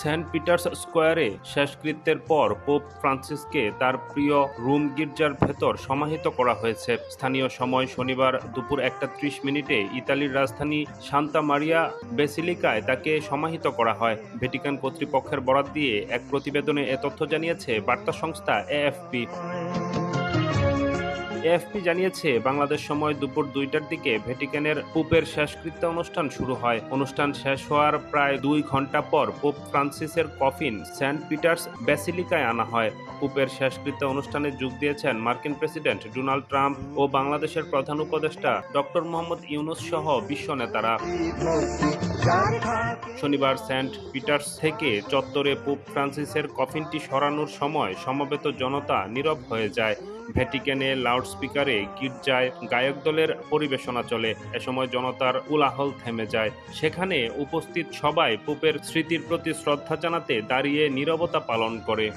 Saint Peter's স্কোয়ারে শেষকৃত্যের পর pope ফ্রান্সিসকে তার প্রিয় রুম গির্জার ভেতর সমাহিত করা হয়েছে। স্থানীয় সময় শনিবার দুপুর একটা ত্রিশ মিনিটে ইতালির রাজধানী সান্তা মারিয়া বেসিলিকায় তাকে সমাহিত করা হয়। ভ্যাটিকান কর্তৃপক্ষের বরাত দিয়ে এক প্রতিবেদনে এ তথ্য জানিয়েছে বার্তা সংস্থা এএফপি। এএফপি জানিয়েছে, বাংলাদেশ সময় দুপুর দুইটার দিকে ভ্যাটিকানের পোপের শেষকৃত্য অনুষ্ঠান শুরু হয়। অনুষ্ঠান শেষ হওয়ার প্রায় দুই ঘণ্টা পর পোপ ফ্রান্সিসের কফিন সেন্ট পিটার্স ব্যাসিলিকায় আনা হয়। পোপের শেষকৃত্য অনুষ্ঠানে যোগ দিয়েছেন মার্কিন প্রেসিডেন্ট ডোনাল্ড ট্রাম্প ও বাংলাদেশের প্রধান উপদেষ্টা ডক্টর মোহাম্মদ ইউনুস সহ বিশ্ব নেতারা। শনিবার সেন্ট পিটার্স থেকে চত্বরে পোপ ফ্রান্সিসের কফিনটি সরানোর সময় সমবেত জনতা নীরব হয়ে যায়। ভ্যাটিকানে লাউডস্পিকারে গির্জায় গায়ক দলের পরিবেশনা চলে। এ সময় জনতার কোলাহল থেমে যায়। সেখানে উপস্থিত সবাই পোপের স্মৃতির প্রতি শ্রদ্ধা জানাতে দাঁড়িয়ে নিরবতা পালন করে।